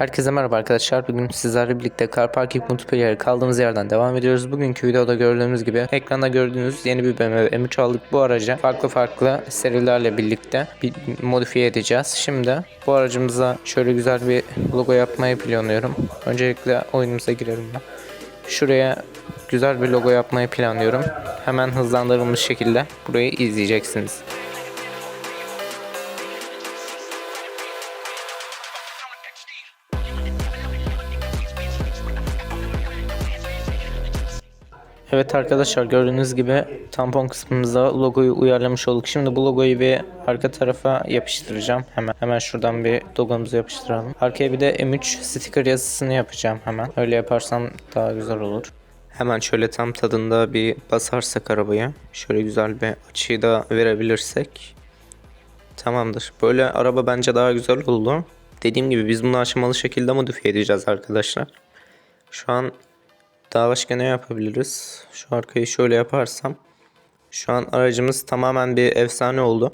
Herkese merhaba arkadaşlar. Bugün sizlerle birlikte Car Parking Multiplayer'e kaldığımız yerden devam ediyoruz. Bugünkü videoda gördüğünüz gibi ekranda gördüğünüz yeni bir BMW M3 aldık. Bu araca farklı farklı serilerle birlikte bir modifiye edeceğiz. Şimdi bu aracımıza şöyle güzel bir logo yapmayı planlıyorum. Öncelikle oyunumuza girelim. Şuraya güzel bir logo yapmayı planlıyorum. Hemen hızlandırılmış şekilde burayı izleyeceksiniz. Evet arkadaşlar gördüğünüz gibi tampon kısmımızda logoyu uyarlamış olduk. Şimdi bu logoyu bir arka tarafa yapıştıracağım. Hemen hemen şuradan bir logomuzu yapıştıralım. Arkaya bir de M3 sticker yazısını yapacağım hemen. Öyle yaparsam daha güzel olur. Hemen şöyle tam tadında bir basarsak arabaya. Şöyle güzel bir açıyı da verebilirsek. Tamamdır. Böyle araba bence daha güzel oldu. Dediğim gibi biz bunu aşamalı şekilde modifiye edeceğiz arkadaşlar. Şu an daha başka ne yapabiliriz? Şu arkayı şöyle yaparsam. Şu an aracımız tamamen bir efsane oldu.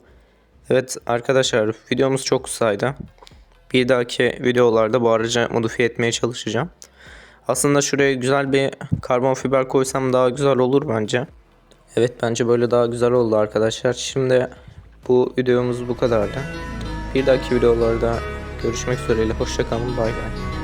Evet arkadaşlar videomuz çok kısaydı. Bir dahaki videolarda bu aracı modifiye etmeye çalışacağım. Aslında şuraya güzel bir karbon fiber koysam daha güzel olur bence. Evet bence böyle daha güzel oldu arkadaşlar. Şimdi bu videomuz bu kadardı. Bir dahaki videolarda görüşmek üzereyle. Hoşçakalın. Bay bay.